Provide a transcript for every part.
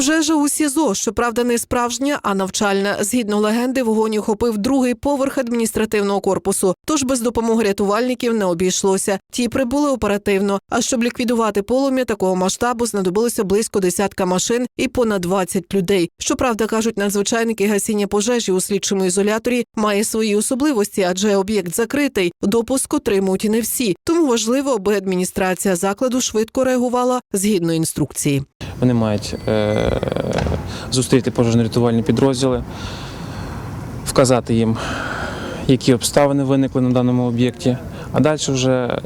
Пожежа у СІЗО, щоправда, не справжня, а навчальна. Згідно легенди, вогонь охопив другий поверх адміністративного корпусу. Тож без допомоги рятувальників не обійшлося. Ті прибули оперативно. А щоб ліквідувати полум'я такого масштабу, знадобилося близько десятка машин і понад 20 людей. Щоправда, кажуть надзвичайники, гасіння пожежі у слідчому ізоляторі має свої особливості, адже об'єкт закритий. Допуск отримують не всі. Тому важливо, аби адміністрація закладу швидко реагувала згідно інструкції. Вони мають е, зустріти пожежно-рятувальні підрозділи, вказати їм, які обставини виникли на даному об'єкті. А далі вже е,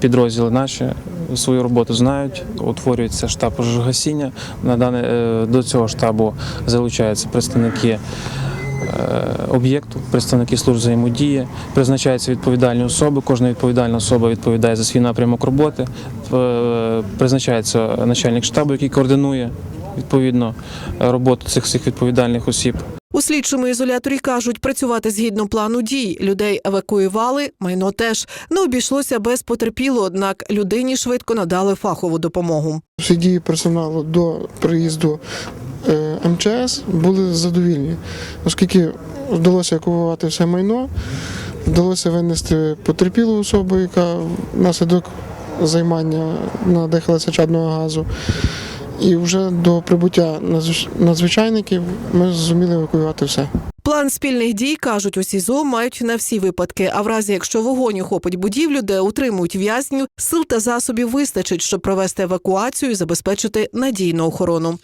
підрозділи наші свою роботу знають, утворюється штаб пожежогасіння. На дане, е, до цього штабу залучаються представники об'єкту, представники служб взаємодії, призначаються відповідальні особи. Кожна відповідальна особа відповідає за свій напрямок роботи. Е, Призначається начальник штабу, який координує відповідно роботу цих всіх відповідальних осіб. У слідчому ізоляторі кажуть, працювати згідно плану дій. Людей евакуювали, майно теж не обійшлося без потерпіло, однак людині швидко надали фахову допомогу. Всі дії персоналу до приїзду е, МЧС були задовільні, оскільки вдалося евакуювати все майно, вдалося винести потерпілу особу, яка внаслідок займання надихалася чадного газу. І вже до прибуття надзвич- надзвичайників ми зуміли евакуювати все. План спільних дій кажуть у СІЗО мають на всі випадки. А в разі, якщо вогонь охопить будівлю, де утримують в'язнів, сил та засобів вистачить, щоб провести евакуацію і забезпечити надійну охорону.